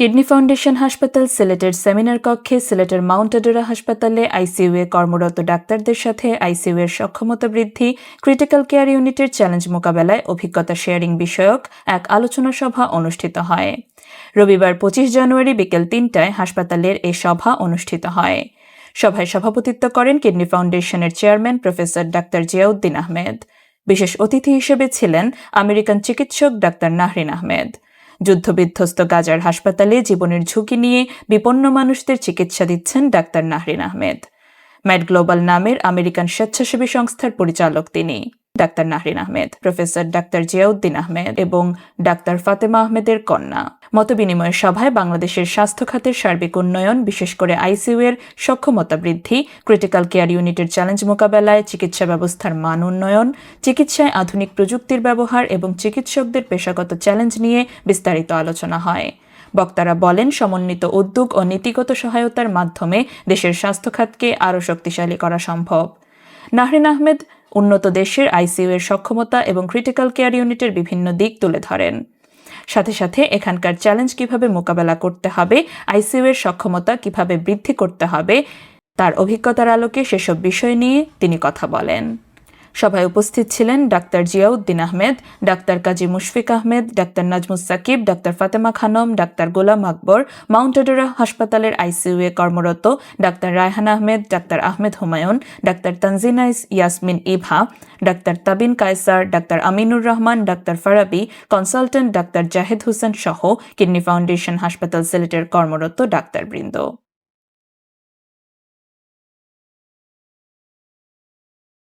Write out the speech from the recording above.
Kidney foundation হাসপাতাল, সিলেটের seminar কক্ষে, সিলেটের মাউন্ট আডোরা হাসপাতালে আইসিইউ এ কর্মরত ডাক্তারদের সাথে আইসিইউ এর সক্ষমতা বৃদ্ধি, ক্রিটিক্যাল কেয়ার ইউনিটের চ্যালেঞ্জ মোকাবেলায় অভিজ্ঞতা শেয়ারিং বিষয়ক এক আলোচনা সভা অনুষ্ঠিত হয়। রবিবার পঁচিশ জানুয়ারি বিকেল তিনটায় হাসপাতালের এ সভা অনুষ্ঠিত হয়। সভায় সভাপতিত্ব করেন কিডনি ফাউন্ডেশনের chairman professor doctor Ziauddin Ahmed. বিশেষ অতিথি হিসেবে ছিলেন আমেরিকান চিকিৎসক ডাক্তার নাহরিন আহমেদ। যুদ্ধবিধ্বস্ত গাজার হাসপাতালে জীবনের ঝুঁকি নিয়ে বিপন্ন মানুষদের চিকিৎসা দিচ্ছেন doctor Nahrin Ahmed. Mad global নামের আমেরিকান স্বেচ্ছাসেবী সংস্থার পরিচালক তিনি। Doctor Nahrin Ahmed, professor doctor Ziauddin Ahmed এবং ডাক্তার ফাতেমা আহমেদের কন্যা। মতবিনিময় সভায় বাংলাদেশের স্বাস্থ্য খাতের সার্বিক উন্নয়ন, বিশেষ করে আইসিইউ এর সক্ষমতা বৃদ্ধি, ক্রিটিক্যাল কেয়ার ইউনিটের চ্যালেঞ্জ মোকাবেলায় চিকিৎসা ব্যবস্থার মান উন্নয়ন, চিকিৎসায় আধুনিক প্রযুক্তির ব্যবহার এবং চিকিৎসকদের পেশাগত চ্যালেঞ্জ নিয়ে বিস্তারিত আলোচনা হয়। বক্তারা বলেন, সমন্বিত উদ্যোগ ও নীতিগত সহায়তার মাধ্যমে দেশের স্বাস্থ্য খাতকে আরও শক্তিশালী করা সম্ভব। নাহরিন আহমেদ, উন্নত দেশের আইসিইউ এর সক্ষমতা এবং ক্রিটিক্যাল কেয়ার ইউনিটের বিভিন্ন দিক তুলে ধরেন। সাথে সাথে এখানকার চ্যালেঞ্জ কীভাবে মোকাবেলা করতে হবে আইসিইউ এর সক্ষমতা কীভাবে বৃদ্ধি করতে হবে, তার অভিজ্ঞতার আলোকে সেসব বিষয় নিয়ে তিনি কথা বলেন। সভায় উপস্থিত ছিলেন doctor Ziauddin Ahmed, doctor Kazi Mushfiq Ahmed, doctor Nazmus Sakib, doctor Fatema Khanam, doctor Golam Akbar, Mount Adora হাসপাতালের এ কর্মরত ডাক্তার রায়হান আহমেদ, ডাক্তার আহমেদ হুমায়ুন, ডাক্তার তানজিনাইস Yasmin Eva, doctor Tabin Kaiser, doctor Aminur Rahman, doctor Farabi, consultant doctor Zahed Hossain সহ কিডনি ফাউন্ডেশন হাসপাতাল সিলেটের কর্মরত ডাক্তারবৃন্দ।